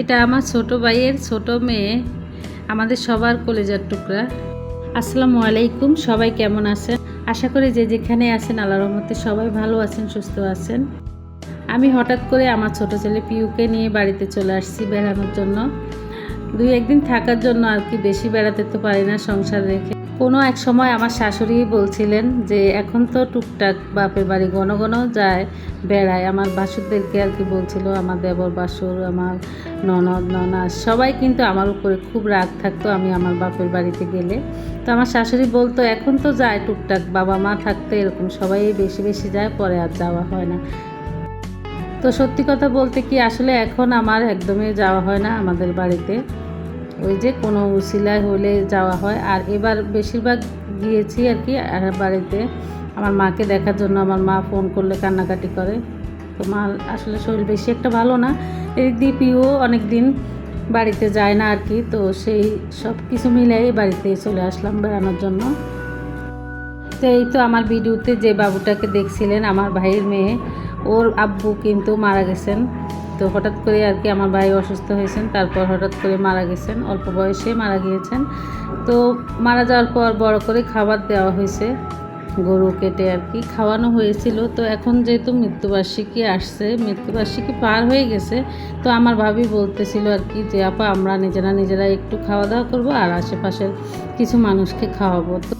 এটা আমার ছোট ভাইয়ের ছোট মেয়ে, আমাদের সবার কলেজার টুকরা। আসসালামু আলাইকুম, সবাই কেমন আছেন? আশা করি যে যেখানে আছেন আল্লাহ রহমতে সবাই ভালো আছেন, সুস্থ আছেন। আমি হঠাৎ করে আমার ছোট ছেলে পিউকে নিয়ে বাড়িতে চলে আসছি বেড়ানোর জন্য। দুই একদিন থাকার জন্য আর কি বেশি বেড়াতে তো পারি না সংসার রেখে। কোনো এক সময় আমার শাশুড়ি বলছিলেন যে এখন তো টুকটাক বাপের বাড়ি ঘন ঘন যায়, বেড়ায়। আমার বাসুরদেরকে আর কি বলছিল, আমার দেবর বাসুর আমার ননদ, ননাস, সবাই কিন্তু আমার উপরে খুব রাগ থাকতো আমি আমার বাপের বাড়িতে গেলে। তো আমার শাশুড়ি বলতো, এখন তো যায় টুকটাক, বাবা মা থাকতে এরকম সবাই বেশি বেশি যায়, পরে আর যাওয়া হয় না। তো সত্যি কথা বলতে কি, আসলে এখন আমার একদমই যাওয়া হয় না আমাদের বাড়িতে। ওই যে কোনো উসিলায় হলে যাওয়া হয়। আর এবার বেশিরভাগ গিয়েছি আর কি বাড়িতে। আমার মাকে দেখার জন্য আমার মা ফোন করলে, কান্নাকাটি করে। তো মা আসলে শরীর বেশি একটা ভালো না। এই দিয়ে পিও অনেক দিন বাড়িতে যায় না আর কি। তো সেই সব কিছু মিলাই বাড়িতে চলে আসলাম বেড়ানোর জন্য। তো এই তো আমার ভিডিওতে যে বাবুটাকে দেখছিলেন, আমার ভাইয়ের মেয়ে, ওর আব্বু কিন্তু মারা গেছেন। তো হঠাৎ করে আর কি আমার ভাই অসুস্থ হয়েছেন, তারপর হঠাৎ করে মারা গেছেন, অল্প বয়সে মারা গিয়েছেন। তো মারা যাওয়ার পর বড় করে খাবার দেওয়া হয়েছে, গরু কেটে আর কি খাওয়ানো হয়েছিল। তো এখন যেহেতু মৃত্যুবার্ষিকী আসছে, মৃত্যুবার্ষিকী পার হয়ে গেছে, তো আমার ভাবি বলতেছিল আর কি যে, আপা, আমরা নিজেরা নিজেরা একটু খাওয়া দাওয়া করব আর আশেপাশের কিছু মানুষকে খাওয়াবো। তো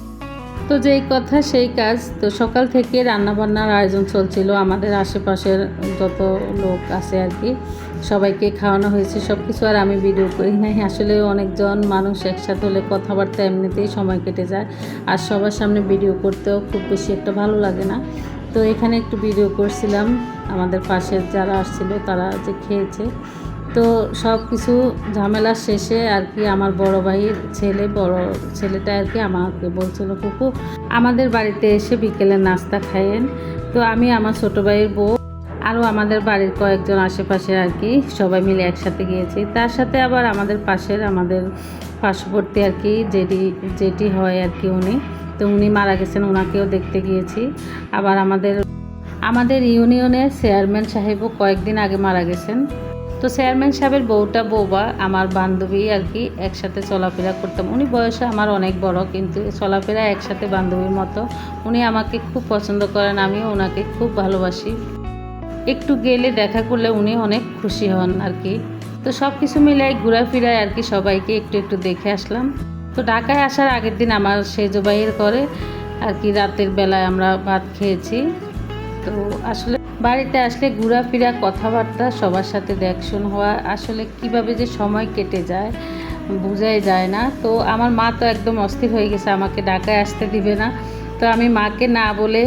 তো যেই কথা, সেই কাজ। তো সকাল থেকে রান্নাবান্নার আয়োজন চলছিল। আমাদের আশেপাশের যত লোক আছে আর কি, সবাইকে খাওয়ানো হয়েছে সব কিছু আর আমি ভিডিও করি নাই। আসলে অনেকজন মানুষ একসাথে হলে কথাবার্তা এমনিতেই সময় কেটে যায়। আর সবার সামনে ভিডিও করতেও খুব বেশি একটা ভালো লাগে না। তো এখানে একটু ভিডিও করছিলাম। আমাদের পাশের যারা আসছিল, তারা যে খেয়েছে তো সব কিছু ঝামেলা শেষে আর কি আমার বড় ভাইয়ের ছেলে, বড় ছেলেটা আর কি আমাকে বলছিল, কুকু, আমাদের বাড়িতে এসে বিকেলে নাস্তা খাইয়েন। তো আমি আমার ছোটো ভাইয়ের বউ আরও আমাদের বাড়ির কয়েকজন আশেপাশে আর কি সবাই মিলে একসাথে গিয়েছি। তার সাথে আবার আমাদের পাশের, আমাদের পার্শ্ববর্তী আর কি যেটি যেটি হয় আর কি উনি। তো উনি মারা গেছেন ওনাকেও দেখতে গিয়েছি। আবার আমাদের আমাদের ইউনিয়নের চেয়ারম্যান সাহেবও কয়েকদিন আগে মারা গেছেন। তো চেয়ারম্যান সাহেবের বউটা বৌবা, আমার বান্ধবী আর কি, একসাথে চলাফেরা করতাম। উনি বয়সে আমার অনেক বড়, কিন্তু চলাফেরা একসাথে বান্ধবীর মতো। উনি আমাকে খুব পছন্দ করেন, আমিও ওনাকে খুব ভালোবাসি। একটু গেলে দেখা করলে উনি অনেক খুশি হন আর কি। তো সব কিছু মিলাই ঘোরাফেরায় আর কি সবাইকে একটু একটু দেখে আসলাম। তো ঢাকায় আসার আগের দিন আমার সেজবাইয়ের করে আর কি রাতের বেলায় আমরা ভাত খেয়েছি। তো আসলে বাড়িতে আসলে ঘোরাফেরা, কথাবার্তা, সবার সাথে দেখশন হওয়া আসলে কীভাবে যে সময় কেটে যায় বোঝাই যায় না। তো আমার মা তো একদম অস্থির হয়ে গেছে, আমাকে ঢাকায় আসতে দিবে না। তো আমি মাকে না বলে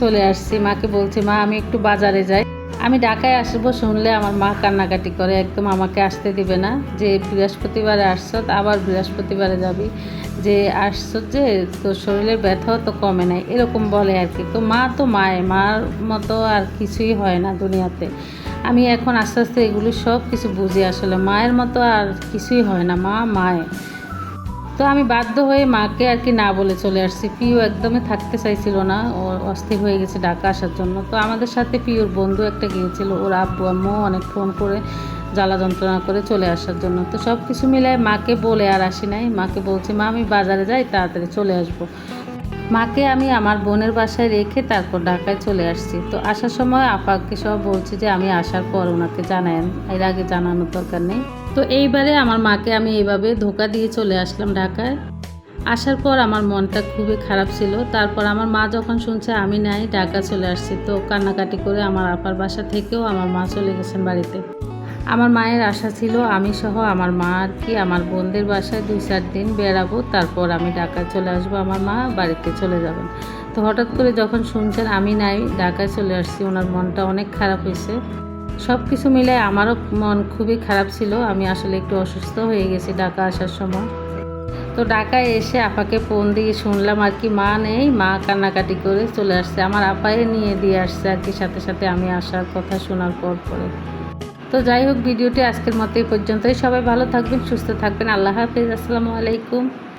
চলে আসছি। মাকে বলছি, মা, আমি একটু বাজারে যাই। আমি ঢাকায় আসব শুনলে আমার মা কান্নাকাটি করে, একদম আমাকে আসতে দিবে না। যে বৃহস্পতিবারে আসছো আবার বৃহস্পতিবারে যাবি। যে আসছো যে, তোর শরীরের ব্যথাও তো কমে নাই, এরকম বলে আর কি। তো মা তো মায়, মার মতো আর কিছুই হয় না দুনিয়াতে। আমি এখন আস্তে আস্তে এগুলো সব কিছু বুঝি আসলে। মায়ের মতো আর কিছুই হয় না, মা মায়। তো আমি বাধ্য হয়ে মাকে আর কি না বলে চলে আসছি। পিও একদমই থাকতে চাইছিল না। ও অস্থির হয়ে গেছে ঢাকা আসার জন্য। তো আমাদের সাথে পিওর বন্ধু একটা গিয়েছিল। ওর আব্বু, আম্মু অনেক ফোন করে, জ্বালা যন্ত্রণা করে চলে আসার জন্য। তো সব কিছু মিলায় মাকে বলে আর আসি নাই। মাকে বলছি, মা, আমি বাজারে যাই, তাড়াতাড়ি চলে আসব। মাকে আমি আমার বোনের বাসায় রেখে তারপর ঢাকায় চলে আসছি। তো আসার সময় আপাকে সব বলছি যে, আমি আসার পর ওনাকে জানায়েন। এর আগে জানানোর দরকার নেই। তো এইবারে আমার মাকে আমি এইভাবে ধোকা দিয়ে চলে আসলাম ঢাকায়। আসার পর আমার মনটা খুবই খারাপ ছিল। তারপর আমার মা যখন শুনছে আমি নাই, ঢাকা চলে আসছি। তো কান্নাকাটি করে আমার আপার বাসা থেকেও আমার মা চলে গেছেন বাড়িতে। আমার মায়ের আশা ছিল আমি সহ আমার মা আর কি আমার বোনদের বাসায় দুই চার দিন বেড়াবো। তারপর আমি ঢাকায় চলে আসব, আমার মা বাড়িতে চলে যাবেন। তো হঠাৎ করে যখন শুনছেন আমি নাই, ঢাকায় চলে আসছি, ওনার মনটা অনেক খারাপ হয়েছে। সব কিছু মিলে আমারও মন খুবই খারাপ ছিল। আমি আসলে একটু অসুস্থ হয়ে গেছি ঢাকা আসার সময়। তো ঢাকায় এসে আপাকে ফোন দিয়ে শুনলাম আর কি, মা নেই, মা কান্নাকাটি করে চলে আসছে। আমার আপায়ে নিয়ে দিয়ে আসছে আর কি, সাথে সাথে আমি আসার কথা শোনার পর পরে। তো যাই হোক, ভিডিওটি আজকের মতো এই পর্যন্তই। সবাই ভালো থাকবেন, সুস্থ থাকবেন। আল্লাহ হাফিজ। আসসালামু আলাইকুম।